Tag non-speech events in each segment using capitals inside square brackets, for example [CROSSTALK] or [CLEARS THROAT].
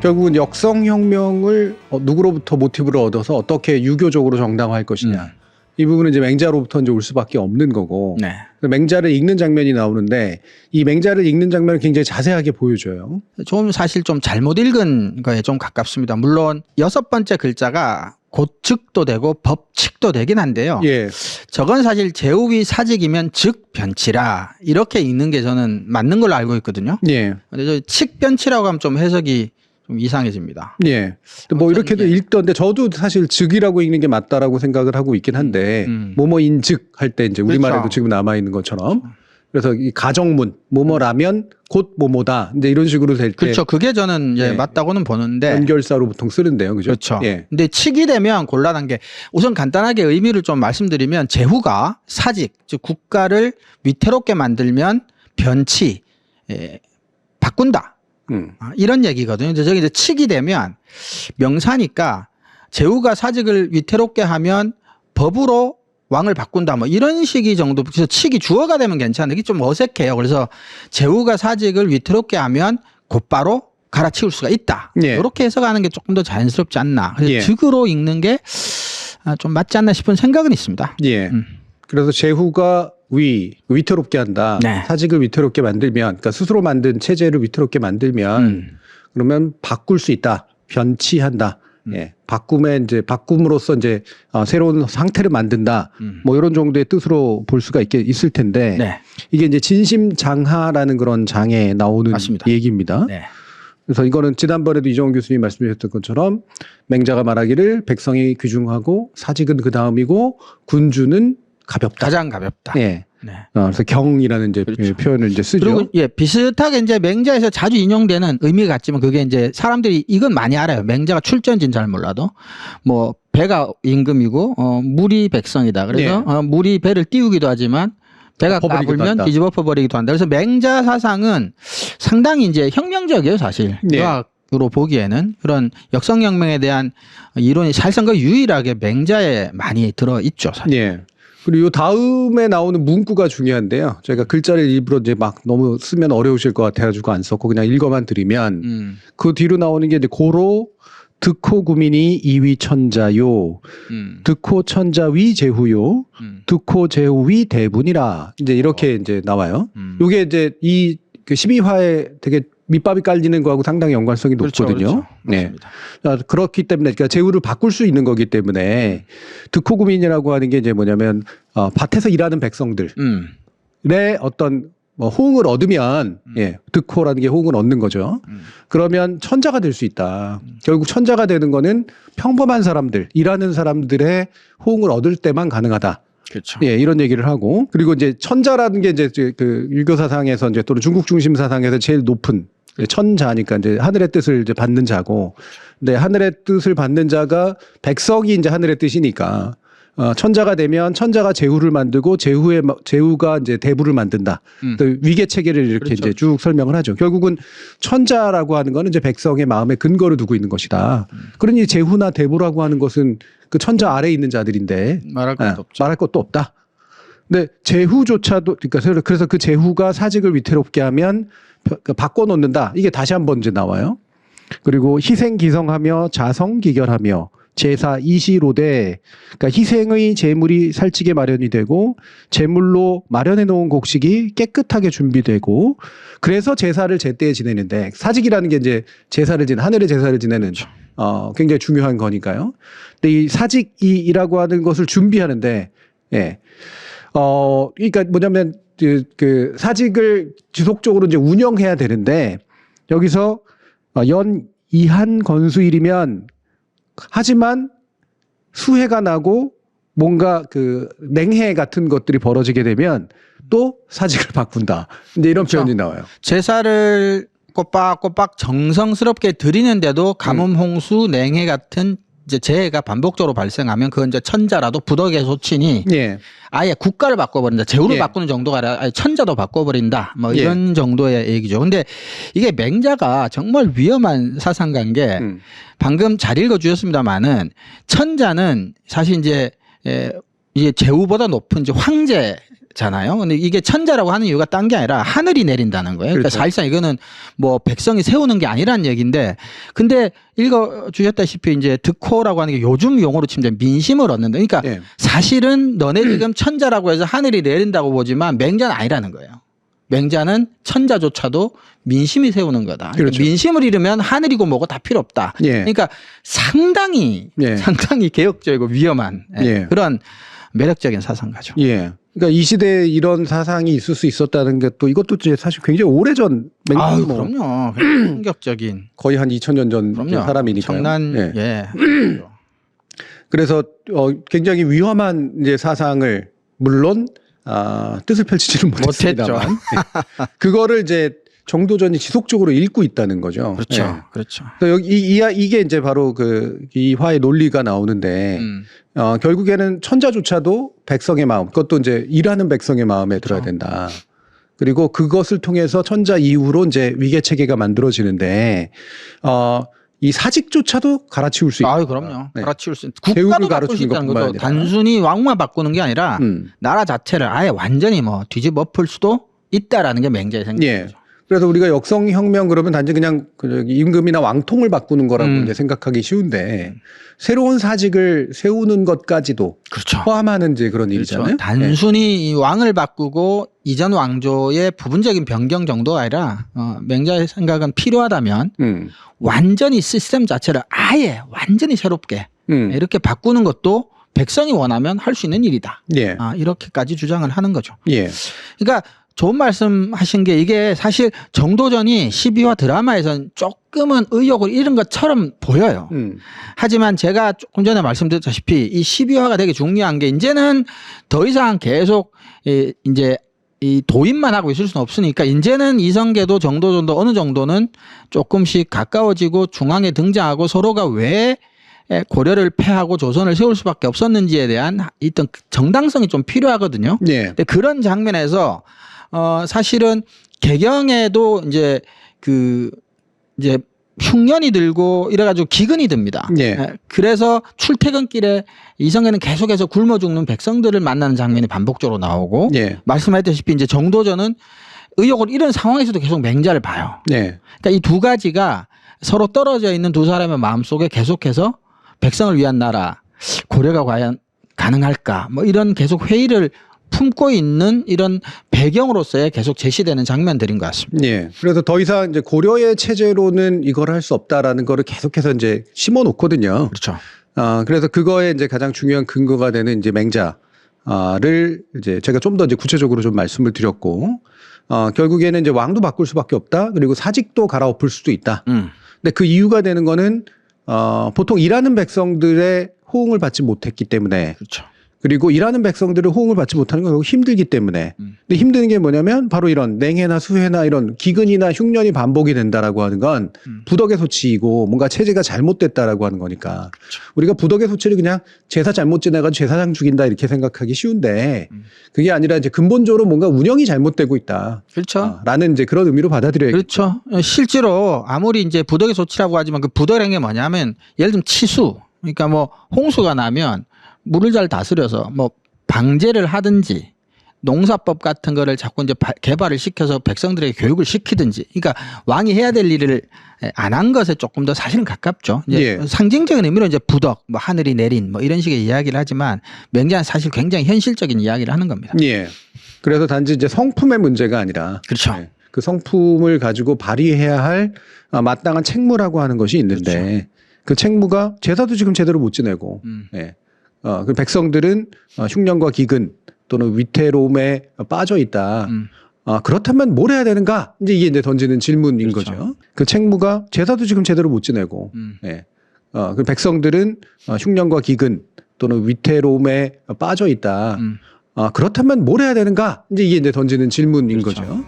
결국은 역성혁명을 어, 누구로부터 모티브를 얻어서 어떻게 유교적으로 정당화할 것이냐. 음. 이 부분은 이제 맹자로부터 이제 올 수밖에 없는 거고. 네. 맹자를 읽는 장면이 나오는데 이 맹자를 읽는 장면을 굉장히 자세하게 보여줘요. 좀 사실 좀 잘못 읽은 거에 좀 가깝습니다. 물론 여섯 번째 글자가 고측도 되고 법칙도 되긴 한데요. 예. 저건 사실 제후위 사직이면 즉 변치라 이렇게 읽는 게 저는 맞는 걸로 알고 있거든요. 예. 근데 저 칙변치라고 하면 좀 해석이 좀 이상해집니다. 예. 뭐 이렇게도 이게- 읽던데 저도 사실 즉이라고 읽는 게 맞다라고 생각을 하고 있긴 한데 음. 뭐뭐인 즉 할 때 이제 우리말에도 그렇죠. 지금 남아 있는 것처럼 그래서 이 가정문 뭐뭐라면 곧 뭐뭐다 이제 이런 식으로 될 때 그렇죠. 그게 저는 이제 네. 맞다고는 보는데 연결사로 보통 쓰는데요. 그죠? 그렇죠. 예. 근데 칙이 되면 곤란한 게 우선 간단하게 의미를 좀 말씀드리면 제후가 사직 즉 국가를 위태롭게 만들면 변치 예, 바꾼다 음. 아, 이런 얘기거든요. 근데 저기 이제 칙이 되면 명사니까 제후가 사직을 위태롭게 하면 법으로 왕을 바꾼다 뭐 이런 식이 정도 그래서 칙이 주어가 되면 괜찮은데 이게 좀 어색해요. 그래서 제후가 사직을 위태롭게 하면 곧바로 갈아치울 수가 있다. 예. 이렇게 해석하는 게 조금 더 자연스럽지 않나. 그래서 예. 득으로 읽는 게 아, 좀 맞지 않나 싶은 생각은 있습니다. 예. 음. 그래서 제후가 위 위태롭게 한다. 네. 사직을 위태롭게 만들면 그러니까 스스로 만든 체제를 위태롭게 만들면 음. 그러면 바꿀 수 있다. 변치한다. 음. 예. 바꿈에 이제 바꿈으로써 이제 어, 새로운 상태를 만든다. 음. 뭐 이런 정도의 뜻으로 볼 수가 있게 있을 텐데 네. 이게 이제 진심 장하라는 그런 장에 나오는 맞습니다. 얘기입니다. 네. 그래서 이거는 지난번에도 이정훈 교수님 말씀하셨던 것처럼 맹자가 말하기를 백성이 귀중하고 사직은 그 다음이고 군주는 가볍다. 가장 가볍다. 예. 네. 어, 그래서 경이라는 이제 그렇죠. 표현을 이제 쓰죠. 그리고 예 비슷하게 이제 맹자에서 자주 인용되는 의미가 같지만 그게 이제 사람들이 이건 많이 알아요. 맹자가 출전지는 잘 몰라도 뭐 배가 임금이고 어 물이 백성이다. 그래서 네. 어, 물이 배를 띄우기도 하지만 배가 까불면. 뒤집어 엎어버리기도 한다. 그래서 맹자 사상은 상당히 이제 혁명적이에요, 사실. 네. 유학으로 보기에는 그런 역성혁명에 대한 이론이 사실상 그 유일하게 맹자에 많이 들어 있죠. 사실. 예. 그리고 요 다음에 나오는 문구가 중요한데요. 저희가 글자를 일부러 이제 막 너무 쓰면 어려우실 것 같아가지고 안 썼고 그냥 읽어만 드리면 음, 그 뒤로 나오는 게 이제 고로 득호 구민이 이위 천자요, 음, 득호 천자 위 제후요, 음, 득호 제후 위 대분이라. 이제 이렇게 이제 나와요. 음. 요게 이제 이그 12화에 되게 밑밥이 깔리는 거하고 상당히 연관성이 그렇죠, 높거든요. 그렇죠. 네. 아, 그렇기 때문에 그러니까 제후를 바꿀 수 있는 거기 때문에 득호구민이라고 하는 게 이제 뭐냐면 어, 밭에서 일하는 백성들의 음, 어떤 뭐 호응을 얻으면 음. 예 득호라는 게 호응을 얻는 거죠. 음. 그러면 천자가 될 수 있다. 결국 천자가 되는 거는 평범한 사람들 일하는 사람들의 호응을 얻을 때만 가능하다. 그렇죠. 예, 이런 얘기를 하고 그리고 이제 천자라는 게 이제 그 유교 사상에서 이제 또는 중국 중심 사상에서 제일 높은 천자니까 이제 하늘의 뜻을 이제 받는 자고 근데 하늘의 뜻을 받는 자가 백성이 이제 하늘의 뜻이니까 어, 천자가 되면 천자가 제후를 만들고 제후의 마- 제후가 이제 대부를 만든다. 음. 또 위계 체계를 이렇게 그렇죠. 이제 쭉 설명을 하죠. 결국은 천자라고 하는 거는 이제 백성의 마음에 근거를 두고 있는 것이다. 음. 그러니 제후나 대부라고 하는 것은 그 천자 아래에 있는 자들인데 말할 예, 것도 없죠. 말할 것도 없다. 근데 제후조차도 그러니까 그래서 그 제후가 사직을 위태롭게 하면 바꿔놓는다. 이게 다시 한번 이제 나와요. 그리고 희생기성하며 자성기결하며 제사 이시로되 그러니까 희생의 제물이 살찌게 마련이 되고 제물로 마련해 놓은 곡식이 깨끗하게 준비되고 그래서 제사를 제때에 지내는데 사직이라는 게 이제 제사를 지내 하늘의 제사를 지내는. 어 굉장히 중요한 거니까요. 근데 이 사직이라고 하는 것을 준비하는데 예. 어 그러니까 뭐냐면 그, 그 사직을 지속적으로 이제 운영해야 되는데 여기서 어, 연 이한 건수일이면 하지만 수해가 나고 뭔가 그 냉해 같은 것들이 벌어지게 되면 또 사직을 바꾼다. 이제 이런 그렇죠. 표현이 나와요. 제사를 꼬박꼬박 정성스럽게 드리는데도 가뭄, 음. 홍수, 냉해 같은 이제 재해가 반복적으로 발생하면 그건 이제 천자라도 부덕의 소치니 예. 아예 국가를 바꿔버린다. 제후를 예. 바꾸는 정도가 아니라 아예 천자도 바꿔버린다. 뭐 예. 이런 정도의 얘기죠. 근데 이게 맹자가 정말 위험한 사상가인 게 음. 방금 잘 읽어주셨습니다만은 천자는 사실 이제 에, 이제 제후보다 높은 이제 황제 잖아요. 근데 이게 천자라고 하는 이유가 딴 게 아니라 하늘이 내린다는 거예요. 그러니까 그렇죠. 사실상 이거는 뭐 백성이 세우는 게 아니라는 얘기인데 근데 읽어 주셨다시피 이제 득호라고 하는 게 요즘 용어로 치면 민심을 얻는다. 그러니까 예. 사실은 너네 지금 천자라고 해서 하늘이 내린다고 보지만 맹자는 아니라는 거예요. 맹자는 천자조차도 민심이 세우는 거다. 그러니까 그렇죠. 민심을 잃으면 하늘이고 뭐고 다 필요 없다. 예. 그러니까 상당히 예. 상당히 개혁적이고 위험한 예, 예. 그런 매력적인 사상가죠. 예. 그러니까 이 시대에 이런 사상이 있을 수 있었다는 게 또 이것도 이제 사실 굉장히 오래전 맹- 아, 뭐 그럼요. [CLEARS THROAT] 굉장히 충격적인. 거의 한 2000년 전 그럼요. 사람이니까. 청난 예. 예. [CLEARS THROAT] 그래서 어, 굉장히 위험한 이제 사상을 물론 아, 뜻을 펼치지는 못했습니다만 예. 그거를 이제 정도전이 지속적으로 읽고 있다는 거죠. 그렇죠. 예. 그렇죠. 그래서 여기 이, 이, 이 게 이제 바로 그 이 화의 논리가 나오는데 음. 어, 결국에는 천자조차도 백성의 마음, 그것도 이제 일하는 백성의 마음에 들어야 그렇죠. 된다. 그리고 그것을 통해서 천자 이후로 이제 위계 체계가 만들어지는데 어, 이 사직조차도 갈아치울 수 있다. 아유, 그럼요. 네. 갈아치울 수 있- 제후를 국가도 바꿀 수 있다는 거죠. 단순히 왕만 바꾸는 게 아니라 음. 나라 자체를 아예 완전히 뭐 뒤집어 엎을 수도 있다라는 게 맹자의 예. 생각이죠. 그래서 우리가 역성혁명 그러면 단지 그냥 그 임금이나 왕통을 바꾸는 거라고 음. 이제 생각하기 쉬운데 새로운 사직을 세우는 것까지도 그렇죠. 포함하는 이제 그런 그렇죠. 일이잖아요. 예. 단순히 이 왕을 바꾸고 이전 왕조의 부분적인 변경 정도가 아니라 어, 맹자의 생각은 필요하다면 음. 완전히 시스템 자체를 아예 완전히 새롭게 음. 이렇게 바꾸는 것도 백성이 원하면 할 수 있는 일이다. 예. 아, 이렇게까지 주장을 하는 거죠. 예. 그러니까 좋은 말씀 하신 게 이게 사실 정도전이 12화 드라마에선 조금은 의욕을 잃은 것처럼 보여요. 음. 하지만 제가 조금 전에 말씀드렸다시피 이 12화가 되게 중요한 게 이제는 더 이상 계속 이 이제 이 도입만 하고 있을 수는 없으니까 이제는 이성계도 정도전도 어느 정도는 조금씩 가까워지고 중앙에 등장하고 서로가 왜 고려를 패하고 조선을 세울 수밖에 없었는지에 대한 어떤 정당성이 좀 필요하거든요. 예. 근데 그런 장면에서 어 사실은 개경에도 이제 그 이제 흉년이 들고 이래가지고 기근이 듭니다. 예. 예, 그래서 출퇴근길에 이성에는 계속해서 굶어 죽는 백성들을 만나는 장면이 반복적으로 나오고 예. 말씀하셨다시피 이제 정도전은 의욕을 잃은 상황에서도 계속 맹자를 봐요. 예. 그러니까 이 두 가지가 서로 떨어져 있는 두 사람의 마음 속에 계속해서 백성을 위한 나라 고려가 과연 가능할까 뭐 이런 계속 회의를 품고 있는 이런 배경으로서의 계속 제시되는 장면들인 것 같습니다. 예. 그래서 더 이상 이제 고려의 체제로는 이걸 할 수 없다라는 거를 계속해서 이제 심어 놓거든요. 그렇죠. 아, 그래서 그거에 이제 가장 중요한 근거가 되는 이제 맹자를 이제 제가 좀 더 이제 구체적으로 좀 말씀을 드렸고, 어, 결국에는 이제 왕도 바꿀 수밖에 없다. 그리고 사직도 갈아엎을 수도 있다. 음. 근데 그 이유가 되는 거는 어, 보통 일하는 백성들의 호응을 받지 못했기 때문에 그렇죠. 그리고 일하는 백성들을 호응을 받지 못하는 건 결국 힘들기 때문에. 음. 근데 힘드는 게 뭐냐면 바로 이런 냉해나 수해나 이런 기근이나 흉년이 반복이 된다라고 하는 건 음. 부덕의 소치이고 뭔가 체제가 잘못됐다라고 하는 거니까. 우리가 부덕의 소치를 그냥 제사 잘못 지내가지고 제사장 죽인다 이렇게 생각하기 쉬운데 음. 그게 아니라 이제 근본적으로 뭔가 운영이 잘못되고 있다. 그렇죠. 아, 라는 이제 그런 의미로 받아들여야 그렇죠. 실제로 아무리 이제 부덕의 소치라고 하지만 그 부덕이라는 게 뭐냐면 예를 들면 치수. 그러니까 뭐 홍수가 나면 물을 잘 다스려서 뭐 방제를 하든지 농사법 같은 거를 자꾸 이제 바- 개발을 시켜서 백성들에게 교육을 시키든지 그러니까 왕이 해야 될 일을 안 한 것에 조금 더 사실은 가깝죠. 이제 예. 상징적인 의미로 이제 부덕, 뭐 하늘이 내린 뭐 이런 식의 이야기를 하지만 맹자는 사실 굉장히 현실적인 이야기를 하는 겁니다. 예. 그래서 단지 이제 성품의 문제가 아니라 그렇죠. 네. 그 성품을 가지고 발휘해야 할 아, 마땅한 책무라고 하는 것이 있는데 그 책무가 제사도 지금 제대로 못 지내고 음. 예. 어, 그 백성들은 어, 흉년과 기근 또는 위태로움에 빠져 있다. 음. 아, 그렇다면 뭘 해야 되는가? 이제 이게 이제 던지는 질문인 그렇죠. 거죠. 그 책무가 제사도 지금 제대로 못 지내고, 음. 예. 어, 그 백성들은 어, 흉년과 기근 또는 위태로움에 빠져 있다. 음. 아, 그렇다면 뭘 해야 되는가? 이제 이게 이제 던지는 질문인 그렇죠. 거죠.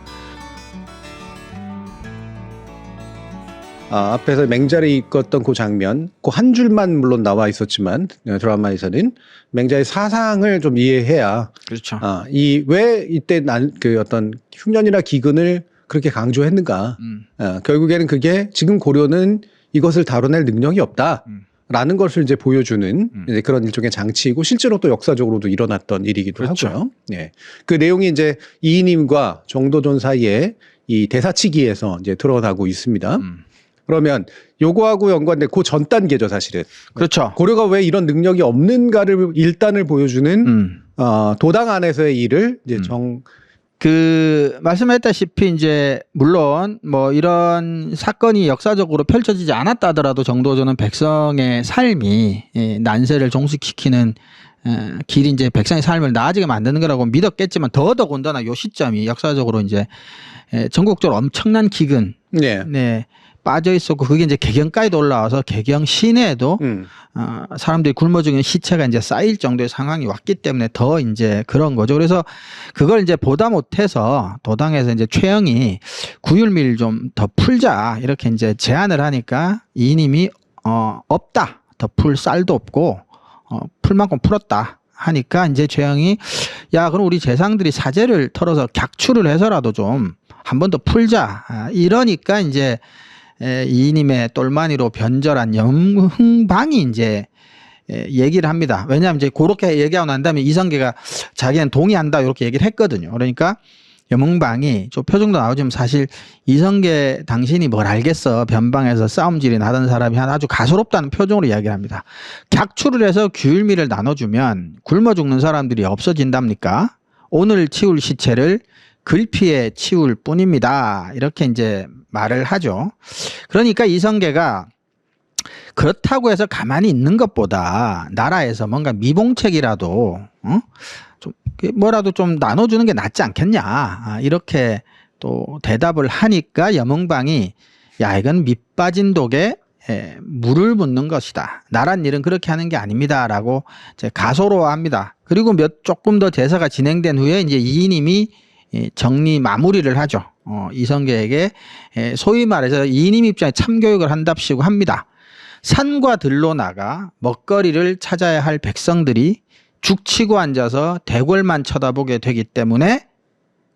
아, 앞에서 맹자를 읽었던 그 장면, 그 한 줄만 물론 나와 있었지만 어, 드라마에서는 맹자의 사상을 좀 이해해야 그렇죠. 아, 이 왜 이때 난 그 어떤 흉년이나 기근을 그렇게 강조했는가? 음. 아, 결국에는 그게 지금 고려는 이것을 다뤄낼 능력이 없다. 음. 라는 것을 이제 보여주는 음. 이제 그런 일종의 장치이고 실제로 또 역사적으로도 일어났던 일이기도 그렇죠. 하고요. 예. 그 내용이 이제 이인임과 정도전 사이에 이 대사치기에서 이제 드러나고 있습니다. 음. 그러면 요거하고 연관된 그 전 단계죠, 사실은. 그렇죠. 고려가 왜 이런 능력이 없는가를 일단을 보여주는 음. 어, 도당 안에서의 일을 이제 음. 정 그 말씀했다시피 이제 물론 뭐 이런 사건이 역사적으로 펼쳐지지 않았다 하더라도 정도전은 백성의 삶이 예, 난세를 종식시키는 에, 길이 이제 백성의 삶을 나아지게 만드는 거라고 믿었겠지만 더더군다나 요 시점이 역사적으로 이제 에, 전국적으로 엄청난 기근 예. 네 빠져 있었고 그게 이제 개경까지도 올라와서 개경 시내에도 음. 어, 사람들이 굶어 죽는 시체가 이제 쌓일 정도의 상황이 왔기 때문에 더 이제 그런 거죠. 그래서 그걸 이제 보다 못해서 도당에서 이제 최영이 구율미를 좀더 풀자 이렇게 이제 제안을 하니까 이님이 어 없다 더 풀 쌀도 없고 어 풀만큼 풀었다 하니까 이제 최영이 야 그럼 우리 재상들이 사제를 털어서 객추를 해서라도 좀 한 번 더 풀자 아, 이러니까 이제 에, 이님의 똘마니로 변절한 영흥방이 이제 에, 얘기를 합니다. 왜냐하면 이제 그렇게 얘기하고 난 다음에 이성계가 자기는 동의한다 이렇게 얘기를 했거든요. 그러니까 염흥방이 저 표정도 나오지만 사실 이성계 당신이 뭘 알겠어 변방에서 싸움질이 나던 사람이 한 아주 가소롭다는 표정으로 이야기를 합니다. 객추를 해서 규율미를 나눠주면 굶어 죽는 사람들이 없어진답니까? 오늘 치울 시체를 글피에 치울 뿐입니다. 이렇게 이제 말을 하죠. 그러니까 이성계가 그렇다고 해서 가만히 있는 것보다 나라에서 뭔가 미봉책이라도 어? 좀 뭐라도 좀 나눠주는 게 낫지 않겠냐 아, 이렇게 또 대답을 하니까 염흥방이 야 이건 밑빠진 독에 에, 물을 붓는 것이다. 나란 일은 그렇게 하는 게 아닙니다라고 이제 가소로합니다. 그리고 몇 조금 더 제사가 진행된 후에 이제 이인임이 이 정리 마무리를 하죠. 어, 이성계에게 에, 소위 말해서 이인임 입장에 참교육을 한답시고 합니다. 산과 들로 나가 먹거리를 찾아야 할 백성들이 죽치고 앉아서 대궐만 쳐다보게 되기 때문에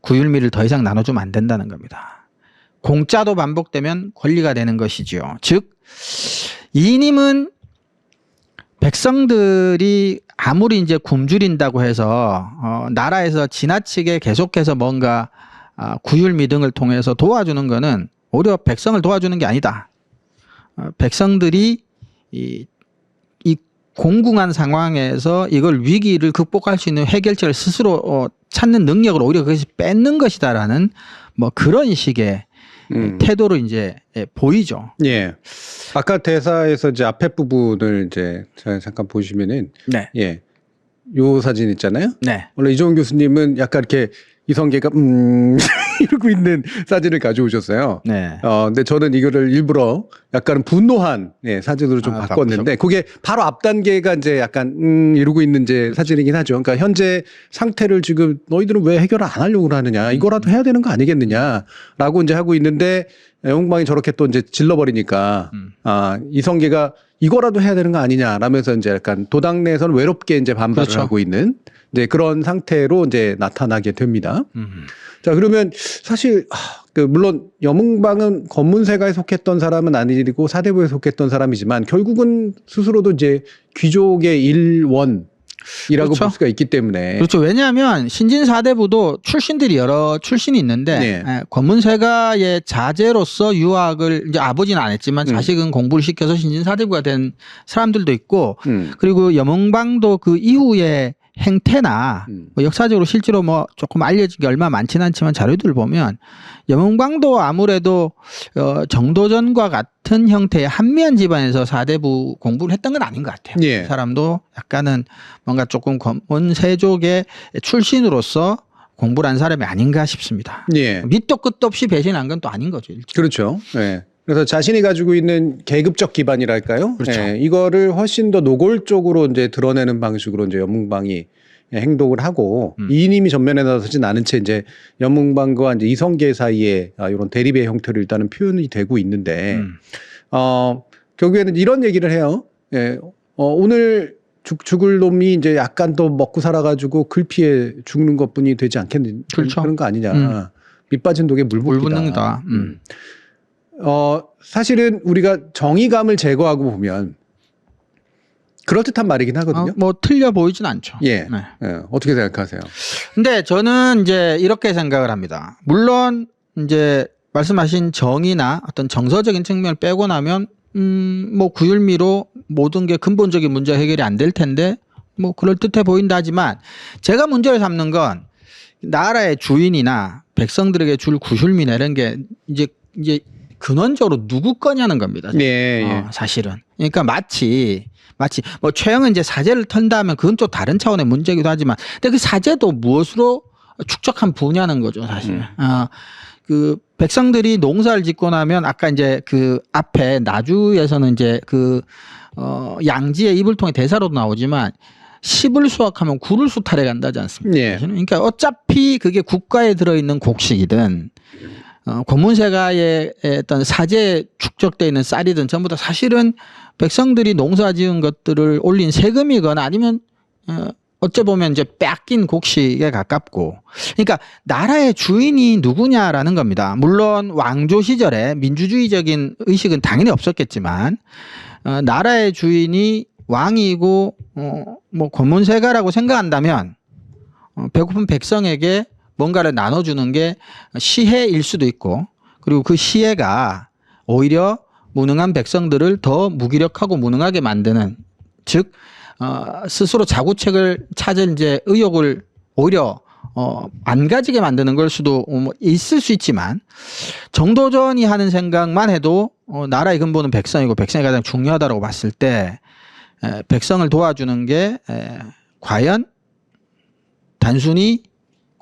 구율미를 더 이상 나눠주면 안 된다는 겁니다. 공짜도 반복되면 권리가 되는 것이지요. 즉, 이님은 백성들이 아무리 이제 굶주린다고 해서 어, 나라에서 지나치게 계속해서 뭔가 아, 구율미 등을 통해서 도와주는 거는 오히려 백성을 도와주는 게 아니다. 어, 백성들이 이, 이 공궁한 상황에서 이걸 위기를 극복할 수 있는 해결책을 스스로 어, 찾는 능력을 오히려 그것이 뺏는 것이다라는 뭐 그런 식의 음. 태도로 이제 예, 보이죠. 예. 아까 대사에서 이제 앞에 부분을 이제 자- 잠깐 보시면은 네. 예. 요 사진 있잖아요. 네. 원래 이종훈 교수님은 약간 이렇게 이성계가 음 [LAUGHS] 이러고 있는 사진을 가져오셨어요. 네. 어, 근데 저는 이거를 일부러 약간 분노한 예, 사진으로 좀 아, 바꿨는데 그게 바로 앞 단계가 이제 약간 음 이러고 있는 이제 사진이긴 하죠. 그러니까 현재 상태를 지금 너희들은 왜 해결을 안 하려고 하느냐 이거라도 해야 되는 거 아니겠느냐라고 이제 하고 있는데 영광이 저렇게 또 이제 질러버리니까 음. 아 이성계가 이거라도 해야 되는 거 아니냐라면서 이제 약간 도당 내에서는 외롭게 이제 반발을 그렇죠. 하고 있는 이제 그런 상태로 이제 나타나게 됩니다. 음. 자 그러면 사실 하, 그 물론 여몽방은 검문세가에 속했던 사람은 아니고 사대부에 속했던 사람이지만 결국은 스스로도 이제 귀족의 일원 이라고 그렇죠. 볼 수가 있기 때문에 그렇죠. 왜냐하면 신진 사대부도 출신들이 여러 출신이 있는데 네. 예, 권문세가의 자제로서 유학을 이제 아버지는 안 했지만 음. 자식은 공부를 시켜서 신진 사대부가 된 사람들도 있고 음, 그리고 여몽방도 그 이후에 행태나 음. 뭐 역사적으로 실제로 뭐 조금 알려진 게 얼마 많지는 않지만 자료들을 보면 여몽방도 아무래도 어 정도전과 같은 형태의 한미한 집안에서 사대부 공부를 했던 건 아닌 것 같아요. 예. 그 사람도 약간은 뭔가 조금 권세족의 출신으로서 공부를 한 사람이 아닌가 싶습니다. 예 밑도 끝도 없이 배신한 건 또 아닌 거죠. 그렇죠. 예. 그래서 자신이 가지고 있는 계급적 기반이랄까요? 그렇죠. 예, 이거를 훨씬 더 노골적으로 이제 드러내는 방식으로 이제 여몽방이 행동을 하고 음. 이인임이 전면에 나서진 않은 채 이제 여몽방과 이제 이성계 사이에 아, 이런 대립의 형태로 일단은 표현이 되고 있는데 음. 어, 결국에는 이런 얘기를 해요. 예, 어, 오늘 죽, 죽을 놈이 이제 약간 또 먹고 살아가지고 글피에 죽는 것 뿐이 되지 않겠는 그렇죠. 그런 거 아니냐. 음. 밑빠진 독에 물물 붓기다. 붓는다. 음. 어, 사실은 우리가 정의감을 제거하고 보면 그럴듯한 말이긴 하거든요. 어, 뭐 틀려 보이진 않죠. 예. 네. 예, 어떻게 생각하세요? 근데 저는 이제 이렇게 생각을 합니다. 물론 이제 말씀하신 정의나 어떤 정서적인 측면을 빼고 나면 음, 뭐 구율미로 모든 게 근본적인 문제 해결이 안 될 텐데 뭐 그럴 듯해 보인다 하지만 제가 문제를 삼는 건 나라의 주인이나 백성들에게 줄 구휼미나 이런 게 이제 이제 근원적으로 누구 거냐는 겁니다. 예, 예. 어, 사실은. 그러니까 마치 마치 뭐 최영은 이제 사제를 턴다면 그건 또 다른 차원의 문제이기도 하지만 근데 그 사제도 무엇으로 축적한 부냐는 거죠, 사실. 음. 어, 그 백성들이 농사를 짓고 나면 아까 이제 그 앞에 나주에서는 이제 그 어, 양지의 입을 통해 대사로도 나오지만 십을 수확하면 구를 수탈해 간다지 않습니까? 예. 그러니까 어차피 그게 국가에 들어있는 곡식이든 어, 고문세가의 어떤 사제에 축적되어 있는 쌀이든 전부 다 사실은 백성들이 농사 지은 것들을 올린 세금이거나 아니면 어, 어째 보면 이제 뺏긴 곡식에 가깝고 그러니까 나라의 주인이 누구냐라는 겁니다. 물론 왕조 시절에 민주주의적인 의식은 당연히 없었겠지만 어, 나라의 주인이 왕이고 어, 뭐 고문세가라고 생각한다면 어, 배고픈 백성에게 뭔가를 나눠주는 게 시혜일 수도 있고 그리고 그 시혜가 오히려 무능한 백성들을 더 무기력하고 무능하게 만드는 즉 어, 스스로 자구책을 찾을 이제 의욕을 오히려 어, 안 가지게 만드는 걸 수도 어, 뭐 있을 수 있지만 정도전이 하는 생각만 해도 어, 나라의 근본은 백성이고 백성이 가장 중요하다고 봤을 때 에, 백성을 도와주는 게 에, 과연 단순히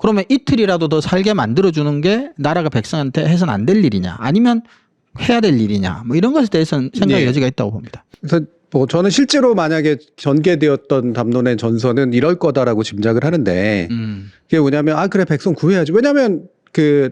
그러면 이틀이라도 더 살게 만들어주는 게 나라가 백성한테 해서는 안될 일이냐 아니면 해야 될 일이냐 뭐 이런 것에 대해서는 생각의 네. 여지가 있다고 봅니다. 그래서 뭐 저는 실제로 만약에 전개되었던 담론의 전선은 이럴 거다라고 짐작을 하는데 음. 그게 뭐냐면 아 그래 백성 구해야지. 왜냐하면 그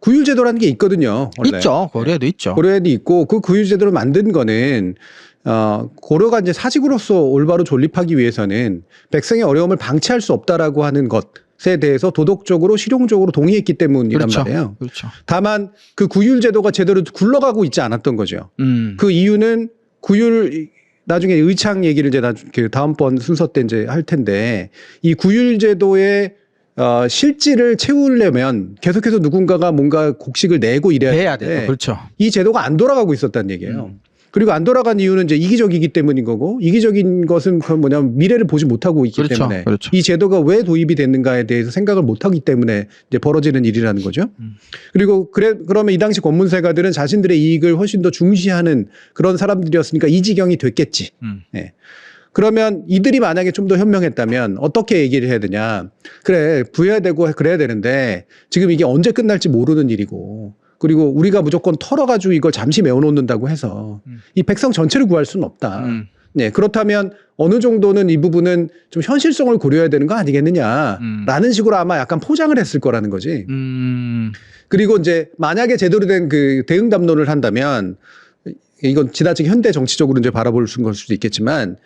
구율제도라는 게 있거든요. 원래. 있죠 고려에도 있죠. 고려에도 있고 그 구율제도를 만든 거는 어 고려가 이제 사직으로서 올바로 존립하기 위해서는 백성의 어려움을 방치할 수 없다라고 하는 것 에 대해서 도덕적으로 실용적으로 동의했기 때문이란 그렇죠. 말이에요. 그렇죠. 다만 그 구율제도가 제대로 굴러가고 있지 않았던 거죠. 음. 그 이유는 구율 나중에 의창 얘기를 이제 나, 그 다음번 순서 때 이제 할 텐데 이 구율제도의 어, 실질을 채우려면 계속해서 누군가가 뭔가 곡식을 내고 이래야 돼요. 그렇죠. 이 제도가 안 돌아가고 있었다는 얘기예요. 음. 그리고 안 돌아간 이유는 이제 이기적이기 때문인 거고 이기적인 것은 그 뭐냐면 미래를 보지 못하고 있기 그렇죠. 때문에 그렇죠. 이 제도가 왜 도입이 됐는가에 대해서 생각을 못하기 때문에 이제 벌어지는 일이라는 거죠. 음. 그리고 그래 그러면 이 당시 권문세가들은 자신들의 이익을 훨씬 더 중시하는 그런 사람들이었으니까 이 지경이 됐겠지. 음. 예. 그러면 이들이 만약에 좀 더 현명했다면 어떻게 얘기를 해야 되냐. 그래, 부여야 되고 그래야 되는데 지금 이게 언제 끝날지 모르는 일이고 그리고 우리가 무조건 털어가지고 이걸 잠시 메워놓는다고 해서 음. 이 백성 전체를 구할 수는 없다. 음. 네, 그렇다면 어느 정도는 이 부분은 좀 현실성을 고려해야 되는 거 아니겠느냐라는 음. 식으로 아마 약간 포장을 했을 거라는 거지. 음. 그리고 이제 만약에 제대로 된 그 대응 담론을 한다면 이건 지나치게 현대 정치적으로 이제 바라볼 수- 걸 수도 있겠지만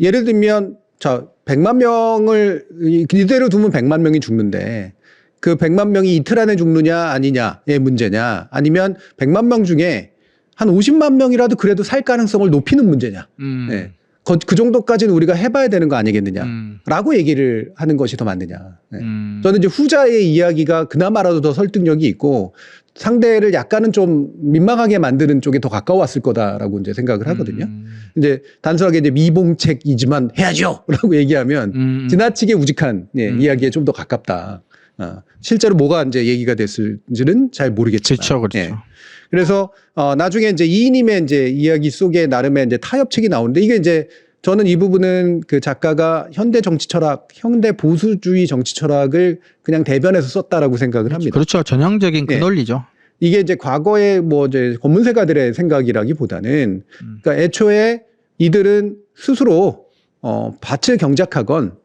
예를 들면 자 100만 명을 이- 이대로 두면 100만 명이 죽는데 그 100만 명이 이틀 안에 죽느냐 아니냐의 문제냐 아니면 100만 명 중에 한 50만 명이라도 그래도 살 가능성을 높이는 문제냐. 음. 네. 그, 그 정도까지는 우리가 해봐야 되는 거 아니겠느냐. 음. 라고 얘기를 하는 것이 더 맞느냐. 네. 음. 저는 이제 후자의 이야기가 그나마라도 더 설득력이 있고 상대를 약간은 좀 민망하게 만드는 쪽에 더 가까웠을 거다라고 이제 생각을 하거든요. 음. 이제 단순하게 이제 미봉책이지만 해야죠라고 [LAUGHS] 얘기하면 음. 지나치게 우직한 예, 음. 이야기에 좀 더 가깝다. 어, 실제로 뭐가 이제 얘기가 됐을지는 잘 모르겠지만. 그렇죠, 그렇죠. 예. 그래서 어 나중에 이제 이인임의 이제 이야기 속에 나름의 이제 타협책이 나오는데 이게 이제 저는 이 부분은 그 작가가 현대 정치 철학, 현대 보수주의 정치 철학을 그냥 대변해서 썼다라고 생각을 합니다. 그렇죠. 전형적인 그 예. 논리죠. 이게 이제 과거의 뭐 이제 검문세가들의 생각이라기보다는 음. 그러니까 애초에 이들은 스스로 어 밭을 경작하건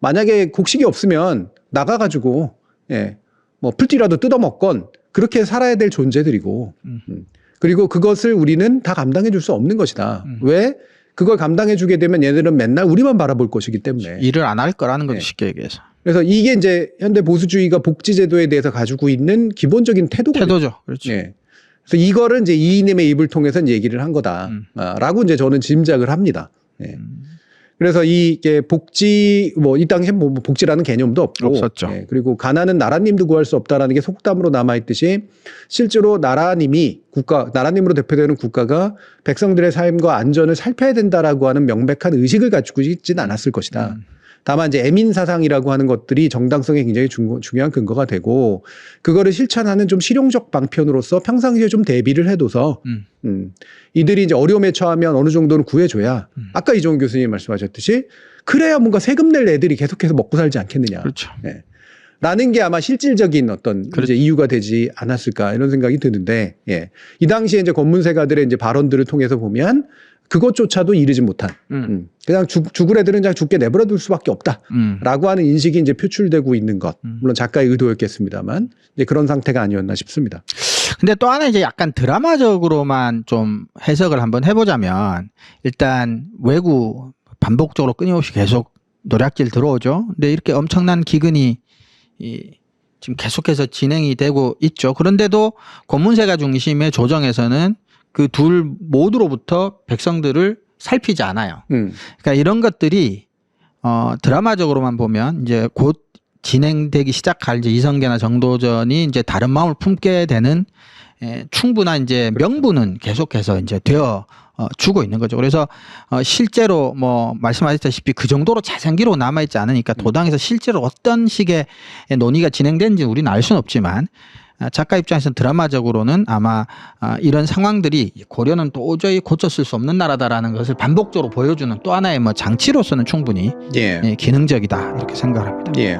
만약에 곡식이 없으면 나가 가지고 예 뭐 풀띠라도 뜯어먹건 그렇게 살아야 될 존재들이고 음. 음. 그리고 그것을 우리는 다 감당해 줄 수 없는 것이다. 음. 왜 그걸 감당해 주게 되면 얘들은 맨날 우리만 바라볼 것이기 때문에 일을 안 할 거라는 거죠, 네. 쉽게 얘기해서. 그래서 이게 이제 현대 보수주의가 복지제도에 대해서 가지고 있는 기본적인 태도거든요. 태도죠. 그렇죠. 예. 그래서 이거를 이제 이인님의 입을 통해서 얘기를 한 음. 거다라고 이제 저는 짐작을 합니다. 예. 음. 그래서 이게 복지 뭐 이 당시에 뭐 복지라는 개념도 없고 없었죠. 예, 그리고 가난은 나라님도 구할 수 없다라는 게 속담으로 남아 있듯이 실제로 나라님이 국가 나라님으로 대표되는 국가가 백성들의 삶과 안전을 살펴야 된다라고 하는 명백한 의식을 가지고 있지는 않았을 것이다. 음. 다만 이제 애민 사상이라고 하는 것들이 정당성에 굉장히 중, 중요한 근거가 되고 그거를 실천하는 좀 실용적 방편으로서 평상시에 좀 대비를 해둬서 음. 음, 이들이 이제 어려움에 처하면 어느 정도는 구해줘야 음. 아까 이종훈 교수님 말씀하셨듯이 그래야 뭔가 세금 낼 애들이 계속해서 먹고 살지 않겠느냐. 그렇죠. 라는 게 아마 실질적인 어떤 그렇죠. 이제 이유가 되지 않았을까 이런 생각이 드는데, 예. 이 당시에 이제 권문세가들의 이제 발언들을 통해서 보면 그것조차도 이르지 못한, 음. 음, 그냥 죽, 죽을 애들은 그냥 죽게 내버려 둘 수밖에 없다. 음. 라고 하는 인식이 이제 표출되고 있는 것. 음. 물론 작가의 의도였겠습니다만, 이제 그런 상태가 아니었나 싶습니다. 근데 또 하나 이제 약간 드라마적으로만 좀 해석을 한번 해보자면 일단 외구 반복적으로 끊임없이 계속 노략질 들어오죠. 근데 이렇게 엄청난 기근이 이 지금 계속해서 진행이 되고 있죠. 그런데도 권문세가 중심의 조정에서는 그 둘 모두로부터 백성들을 살피지 않아요. 음, 그러니까 이런 것들이 어 드라마적으로만 보면 이제 곧 진행되기 시작할 이제 이성계나 정도전이 이제 다른 마음을 품게 되는 에, 충분한 이제 명분은 계속해서 이제 되어 어, 주고 있는 거죠. 그래서 어, 실제로 뭐 말씀하셨다시피 그 정도로 자생기로 남아 있지 않으니까 도당에서 실제로 어떤 식의 논의가 진행된지 우리는 알 수는 없지만 아, 작가 입장에서는 드라마적으로는 아마 아, 이런 상황들이 고려는 도저히 고쳤을 수 없는 나라다라는 것을 반복적으로 보여주는 또 하나의 뭐 장치로서는 충분히 예. 예, 기능적이다 이렇게 생각합니다. 예.